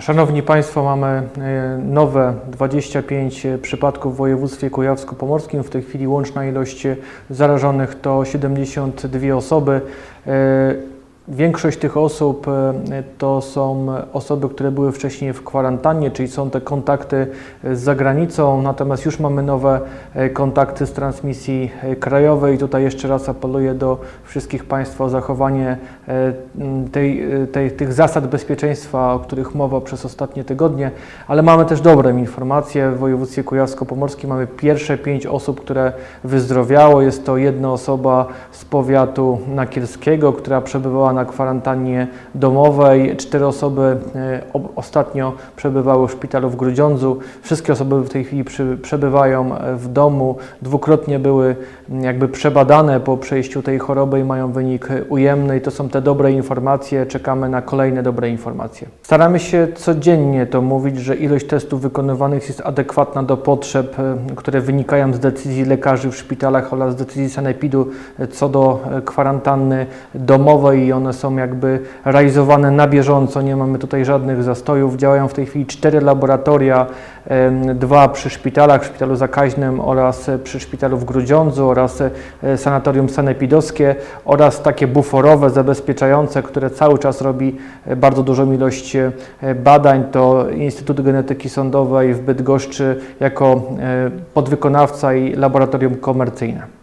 Szanowni Państwo, mamy e, nowe 25 przypadków w województwie kujawsko-pomorskim. W tej chwili łączna ilość zarażonych to 72 osoby. Większość tych osób e, to są osoby, które były wcześniej w kwarantannie, czyli są te kontakty z zagranicą, natomiast już mamy nowe e, kontakty z transmisji e, krajowej. Tutaj jeszcze raz apeluję do wszystkich Państwa o zachowanie tej, tej, tych zasad bezpieczeństwa, o których mowa przez ostatnie tygodnie, ale mamy też dobre informacje. W województwie kujawsko-pomorskim mamy pierwsze pięć osób, które wyzdrowiało. Jest to jedna osoba z powiatu nakielskiego, która przebywała na kwarantannie domowej. Cztery osoby e, ostatnio przebywały w szpitalu w Grudziądzu. Wszystkie osoby w tej chwili przebywają e, w domu. Dwukrotnie były jakby przebadane po przejściu tej choroby i mają wynik ujemny. I to są te dobre informacje. Czekamy na kolejne dobre informacje. Staramy się codziennie to mówić, że ilość testów wykonywanych jest adekwatna do potrzeb, e, które wynikają z decyzji lekarzy w szpitalach oraz z decyzji sanepidu co do kwarantanny domowej i one są jakby realizowane na bieżąco. Nie mamy tutaj żadnych zastojów. Działają w tej chwili cztery laboratoria, dwa przy szpitalach, w szpitalu zakaźnym oraz e, przy szpitalu w Grudziądzu oraz e, sanatorium sanepidowskie oraz takie buforowe, zabezpieczające, które cały czas robi e, bardzo dużą ilość badań. To Instytut Genetyki Sądowej w Bydgoszczy jako podwykonawca i laboratorium komercyjne.